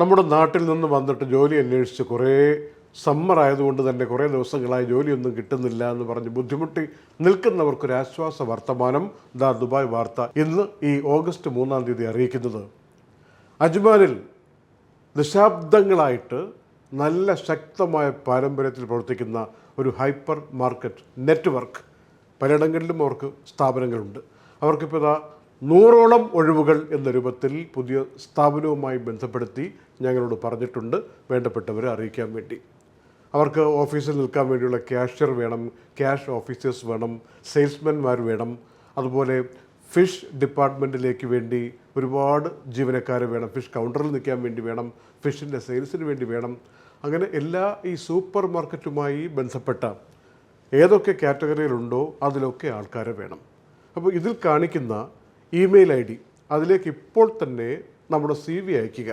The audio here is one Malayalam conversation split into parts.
നമ്മുടെ നാട്ടിൽ നിന്ന് വന്നിട്ട് ജോലി അന്വേഷിച്ച് കുറേ സമ്മർ ആയതുകൊണ്ട് തന്നെ കുറേ ദിവസങ്ങളായി ജോലിയൊന്നും കിട്ടുന്നില്ല എന്ന് പറഞ്ഞ് ബുദ്ധിമുട്ടി നിൽക്കുന്നവർക്കൊരു ആശ്വാസ വർത്തമാനം ദാ ദുബായ് വാർത്ത ഇന്ന് ഈ ഓഗസ്റ്റ് മൂന്നാം തീയതി അറിയിക്കുന്നത്. അജ്മാനിൽ ദശാബ്ദങ്ങളായിട്ട് നല്ല ശക്തമായ പാരമ്പര്യത്തിൽ പ്രവർത്തിക്കുന്ന ഒരു ഹൈപ്പർ മാർക്കറ്റ് നെറ്റ്വർക്ക്. പലയിടങ്ങളിലും അവർക്ക് സ്ഥാപനങ്ങളുണ്ട്. അവർക്കിപ്പോൾ ഇതാ നൂറോളം ഒഴിവുകൾ എന്ന രൂപത്തിൽ പുതിയ സ്ഥാപനവുമായി ബന്ധപ്പെടുത്തി ഞങ്ങളോട് പറഞ്ഞിട്ടുണ്ട് വേണ്ടപ്പെട്ടവരെ അറിയിക്കാൻ വേണ്ടി. അവർക്ക് ഓഫീസിൽ നിൽക്കാൻ വേണ്ടിയുള്ള ക്യാഷ്യർ വേണം ക്യാഷ് ഓഫീസേഴ്സ് വേണം സെയിൽസ്മാൻമാർ വേണം അതുപോലെ ഫിഷ് ഡിപ്പാർട്ട്മെന്റിലേക്ക് വേണ്ടി ഒരുപാട് ജീവനക്കാർ വേണം ഫിഷ് കൗണ്ടറിൽ നിൽക്കാൻ വേണ്ടി വേണം ഫിഷിന്റെ സെയിൽസിന് വേണ്ടി വേണം. അങ്ങനെ എല്ലാ ഈ സൂപ്പർ മാർക്കറ്റുമായി ബന്ധപ്പെട്ട ഏതൊക്കെ കാറ്റഗറിയിലുണ്ടോ അതിലൊക്കെ ആൾക്കാരെ വേണം. അപ്പോൾ ഇതിൽ കാണിക്കുന്ന ഇമെയിൽ ഐ ഡി. അതിലേക്ക് ഇപ്പോൾ തന്നെ നമ്മുടെ സി വി അയക്കുക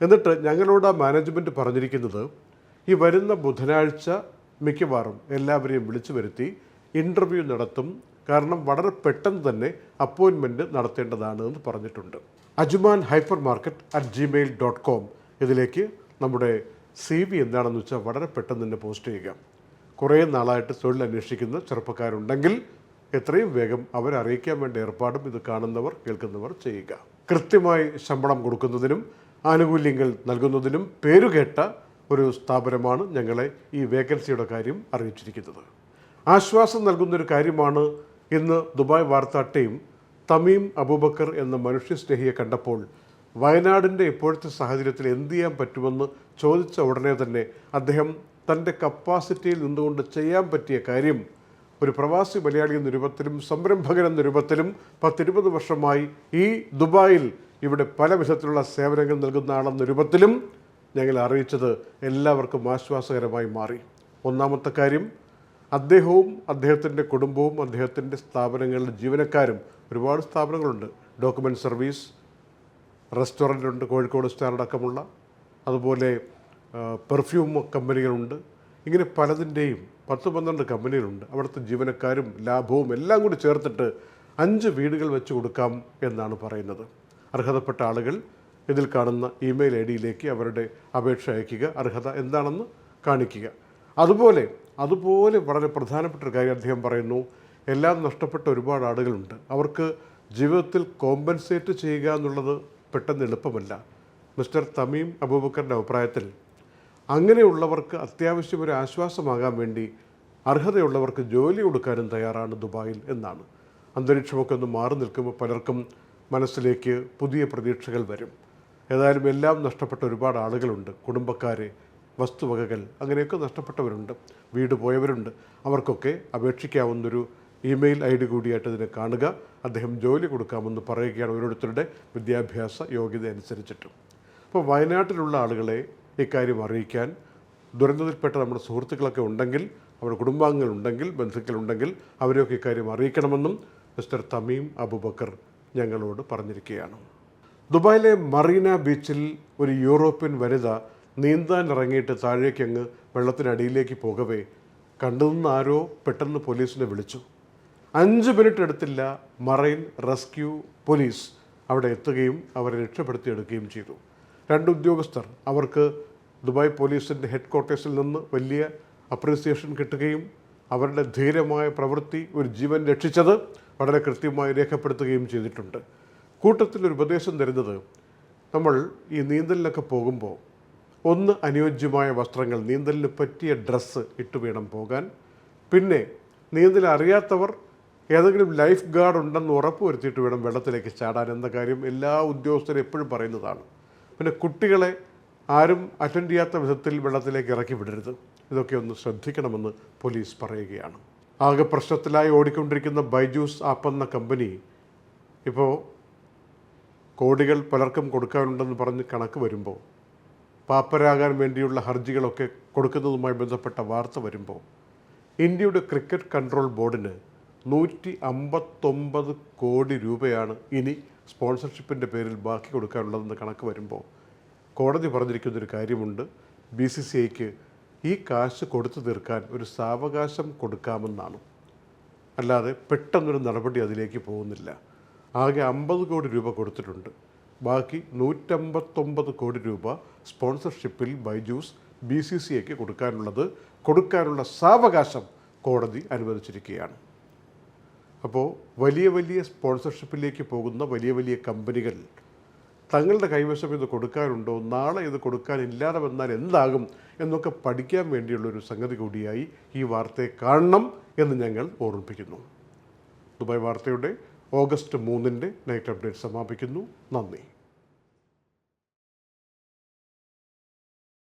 എന്നിട്ട് ഞങ്ങളോട് ആ മാനേജ്മെന്റ് പറഞ്ഞിരിക്കുന്നത് ഈ വരുന്ന ബുധനാഴ്ച മിക്കവാറും എല്ലാവരെയും വിളിച്ചു വരുത്തി ഇന്റർവ്യൂ നടത്തും. കാരണം വളരെ പെട്ടെന്ന് തന്നെ അപ്പോയിൻമെന്റ് നടത്തേണ്ടതാണ് എന്ന് പറഞ്ഞിട്ടുണ്ട്. Ajman hyper market at Gmail dot com ഇതിലേക്ക് നമ്മുടെ സി വി എന്താണെന്ന് വെച്ചാൽ വളരെ പെട്ടെന്ന് തന്നെ പോസ്റ്റ് ചെയ്യുക. കുറേ നാളായിട്ട് തൊഴിൽ അന്വേഷിക്കുന്ന ചെറുപ്പക്കാരുണ്ടെങ്കിൽ എത്രയും വേഗം അവരെ അറിയിക്കാൻ വേണ്ട ഏർപ്പാടും ഇത് കാണുന്നവർ കേൾക്കുന്നവർ ചെയ്യുക. കൃത്യമായി ശമ്പളം കൊടുക്കുന്നതിനും ആനുകൂല്യങ്ങൾ നൽകുന്നതിനും പേരുകേട്ട ഒരു സ്ഥാപനമാണ് ഞങ്ങളെ ഈ വേക്കൻസിയുടെ കാര്യം അറിയിച്ചിരിക്കുന്നത്. ആശ്വാസം നൽകുന്നൊരു കാര്യമാണ് ഇന്ന് ദുബായ് വാർത്താ ടീം തമീം അബൂബക്കർ എന്ന മനുഷ്യസ്നേഹിയെ കണ്ടപ്പോൾ വയനാടിന്റെ ഇപ്പോഴത്തെ സാഹചര്യത്തിൽ എന്ത് ചെയ്യാൻ പറ്റുമെന്ന് ചോദിച്ച ഉടനെ തന്നെ അദ്ദേഹം തന്റെ കപ്പാസിറ്റിയിൽ നിന്നുകൊണ്ട് ചെയ്യാൻ പറ്റിയ കാര്യം ഒരു പ്രവാസി മലയാളി എന്ന രൂപത്തിലും സംരംഭകൻ എന്ന രൂപത്തിലും പത്തിരുപത് വർഷമായി ഈ ദുബായിൽ ഇവിടെ പല വിധത്തിലുള്ള സേവനങ്ങൾ നൽകുന്ന ആളെന്ന രൂപത്തിലും ഞങ്ങൾ അറിയിച്ചത് എല്ലാവർക്കും ആശ്വാസകരമായി മാറി. ഒന്നാമത്തെ കാര്യം അദ്ദേഹവും അദ്ദേഹത്തിന്റെ കുടുംബവും അദ്ദേഹത്തിന്റെ സ്ഥാപനങ്ങളുടെ ജീവനക്കാരും ഒരുപാട് സ്ഥാപനങ്ങളുണ്ട്. ഡോക്യുമെന്റ് സർവീസ് റെസ്റ്റോറന്റ് ഉണ്ട് കോഴിക്കോട് സ്റ്റാർ അടക്കമുള്ള. അതുപോലെ പെർഫ്യൂം കമ്പനികളുണ്ട്. ഇങ്ങനെ പലതിന്റെയും പത്ത് പന്ത്രണ്ട് കമ്പനികളുണ്ട്. അവിടുത്തെ ജീവനക്കാരും ലാഭവും എല്ലാം കൂടി ചേർത്തിട്ട് അഞ്ച് വീടുകൾ വെച്ച് കൊടുക്കാം എന്നാണ് പറയുന്നത്. അർഹതപ്പെട്ട ആളുകൾ ഇതിൽ കാണുന്ന ഇമെയിൽ ഐ ഡിയിലേക്ക് അവരുടെ അപേക്ഷ അയക്കുക അർഹത എന്താണെന്ന് കാണിക്കുക. അതുപോലെ അതുപോലെ വളരെ പ്രധാനപ്പെട്ട ഒരു കാര്യം അദ്ദേഹം പറയുന്നു. എല്ലാം നഷ്ടപ്പെട്ട ഒരുപാട് ആളുകളുണ്ട്. അവർക്ക് ജീവിതത്തിൽ കോമ്പൻസേറ്റ് ചെയ്യുക എന്നുള്ളത് പെട്ടെന്ന് എളുപ്പമല്ല. മിസ്റ്റർ തമീം അബൂബക്കറിന്റെ അഭിപ്രായത്തിൽ അങ്ങനെയുള്ളവർക്ക് അത്യാവശ്യം ഒരു ആശ്വാസമാകാൻ വേണ്ടി അർഹതയുള്ളവർക്ക് ജോലി കൊടുക്കാനും തയ്യാറാണ് ദുബായിൽ എന്നാണ്. അന്തരീക്ഷമൊക്കെ ഒന്ന് മാറി നിൽക്കുമ്പോൾ പലർക്കും മനസ്സിലേക്ക് പുതിയ പ്രതീക്ഷകൾ വരും. ഏതായാലും എല്ലാം നഷ്ടപ്പെട്ട ഒരുപാട് ആളുകളുണ്ട്. കുടുംബക്കാരെ വസ്തുവകകൾ അങ്ങനെയൊക്കെ നഷ്ടപ്പെട്ടവരുണ്ട്. വീട് പോയവരുണ്ട്. അവർക്കൊക്കെ അപേക്ഷിക്കാവുന്നൊരു ഇമെയിൽ ഐ ഡി കൂടിയായിട്ട് ഇതിനെ കാണുക. അദ്ദേഹം ജോലി കൊടുക്കാമെന്ന് പറയുകയാണ് ഓരോരുത്തരുടെ വിദ്യാഭ്യാസ യോഗ്യത അനുസരിച്ചിട്ടും. അപ്പോൾ വയനാട്ടിലുള്ള ആളുകളെ ഇക്കാര്യം അറിയിക്കാൻ ദുരന്തത്തിൽപ്പെട്ട നമ്മുടെ സുഹൃത്തുക്കളൊക്കെ ഉണ്ടെങ്കിൽ അവരുടെ കുടുംബാംഗങ്ങളുണ്ടെങ്കിൽ ബന്ധുക്കളുണ്ടെങ്കിൽ അവരെയൊക്കെ ഇക്കാര്യം അറിയിക്കണമെന്നും മിസ്റ്റർ തമീം അബുബക്കർ ഞങ്ങളോട് പറഞ്ഞിരിക്കുകയാണ്. ദുബായിലെ മറീന ബീച്ചിൽ ഒരു യൂറോപ്യൻ വനിത നീന്താൻ ഇറങ്ങിയിട്ട് താഴേക്ക് അങ്ങ് വെള്ളത്തിനടിയിലേക്ക് പോകവേ കണ്ടുനിന്ന് ആരോ പെട്ടെന്ന് പോലീസിനെ വിളിച്ചു. അഞ്ച് മിനിറ്റ് എടുത്തില്ല മറൈൻ റെസ്ക്യൂ പോലീസ് അവിടെ എത്തുകയും അവരെ രക്ഷപ്പെടുത്തിയെടുക്കുകയും ചെയ്തു. രണ്ട് ഉദ്യോഗസ്ഥർ അവർക്ക് ദുബായ് പോലീസിന്റെ ഹെഡ് ക്വാർട്ടേഴ്സിൽ നിന്ന് വലിയ അപ്രീസിയേഷൻ കിട്ടുകയും അവരുടെ ധീരമായ പ്രവൃത്തി ഒരു ജീവൻ രക്ഷിച്ചത് വളരെ കൃത്യമായി രേഖപ്പെടുത്തുകയും ചെയ്തിട്ടുണ്ട്. കൂട്ടത്തിൽ ഒരു ഉപദേശം തരുന്നത് നമ്മൾ ഈ നീന്തലിനൊക്കെ പോകുമ്പോൾ ഒന്ന് അനുയോജ്യമായ വസ്ത്രങ്ങൾ നീന്തലിന് പറ്റിയ ഡ്രസ്സ് ഇട്ട് വേണം പോകാൻ. പിന്നെ നീന്തൽ അറിയാത്തവർ ഏതെങ്കിലും ലൈഫ് ഗാർഡ് ഉണ്ടെന്ന് ഉറപ്പ് വരുത്തിയിട്ട് വേണം വെള്ളത്തിലേക്ക് ചാടാൻ എന്ന കാര്യം എല്ലാ ഉദ്യോഗസ്ഥരും എപ്പോഴും പറയുന്നതാണ്. പിന്നെ കുട്ടികളെ ആരും അറ്റൻഡ് ചെയ്യാത്ത വിധത്തിൽ വെള്ളത്തിലേക്ക് ഇറക്കി വിടരുത്. ഇതൊക്കെ ഒന്ന് ശ്രദ്ധിക്കണമെന്ന് പോലീസ് പറയുകയാണ്. ആകെ പ്രശ്നത്തിലായി ഓടിക്കൊണ്ടിരിക്കുന്ന ബൈജൂസ് ആപ്പ് എന്ന കമ്പനി ഇപ്പോൾ കോടികൾ പലർക്കും കൊടുക്കാനുണ്ടെന്ന് പറഞ്ഞ് കണക്ക് വരുമ്പോൾ പാപ്പരാകാൻ വേണ്ടിയുള്ള ഹർജികളൊക്കെ കൊടുക്കുന്നതുമായി ബന്ധപ്പെട്ട വാർത്ത വരുമ്പോൾ ഇന്ത്യയുടെ ക്രിക്കറ്റ് കൺട്രോൾ ബോർഡിന് നൂറ്റി അമ്പത്തൊമ്പത് കോടി രൂപയാണ് ഇനി സ്പോൺസർഷിപ്പിന്റെ പേരിൽ ബാക്കി കൊടുക്കാനുള്ളതെന്ന് കണക്ക് വരുമ്പോൾ കോടതി പറഞ്ഞിരിക്കുന്ന ഒരു കാര്യമുണ്ട്. ബി സി സി ഐക്ക് ഈ കാശ് കൊടുത്തു തീർക്കാൻ ഒരു സാവകാശം കൊടുക്കാമെന്നാണ്. അല്ലാതെ പെട്ടെന്നൊരു നടപടി അതിലേക്ക് പോകുന്നില്ല. ആകെ അമ്പത് കോടി രൂപ കൊടുത്തിട്ടുണ്ട്. ബാക്കി നൂറ്റമ്പത്തൊമ്പത് കോടി രൂപ സ്പോൺസർഷിപ്പിൽ ബൈജൂസ് ബി സി സി ഐക്ക് കൊടുക്കാനുള്ളത് കൊടുക്കാനുള്ള സാവകാശം കോടതി അനുവദിച്ചിരിക്കുകയാണ്. അപ്പോൾ വലിയ വലിയ സ്പോൺസർഷിപ്പിലേക്ക് പോകുന്ന വലിയ വലിയ കമ്പനികൾ തങ്ങളുടെ കൈവശം ഇത് കൊടുക്കാനുണ്ടോ? നാളെ ഇത് കൊടുക്കാനില്ലാതെ വന്നാൽ എന്താകും? എന്നൊക്കെ പഠിക്കാൻ വേണ്ടിയുള്ള ഒരു സംഗതി കൂടിയായി ഈ വാർത്തയെ കാണണം എന്ന് ഞങ്ങൾ ഓർമ്മിപ്പിക്കുന്നു. ദുബായ് വാർത്തയുടെ ഓഗസ്റ്റ് മൂന്നിന്റെ നൈറ്റ് അപ്ഡേറ്റ് സമാപിക്കുന്നു. നന്ദി.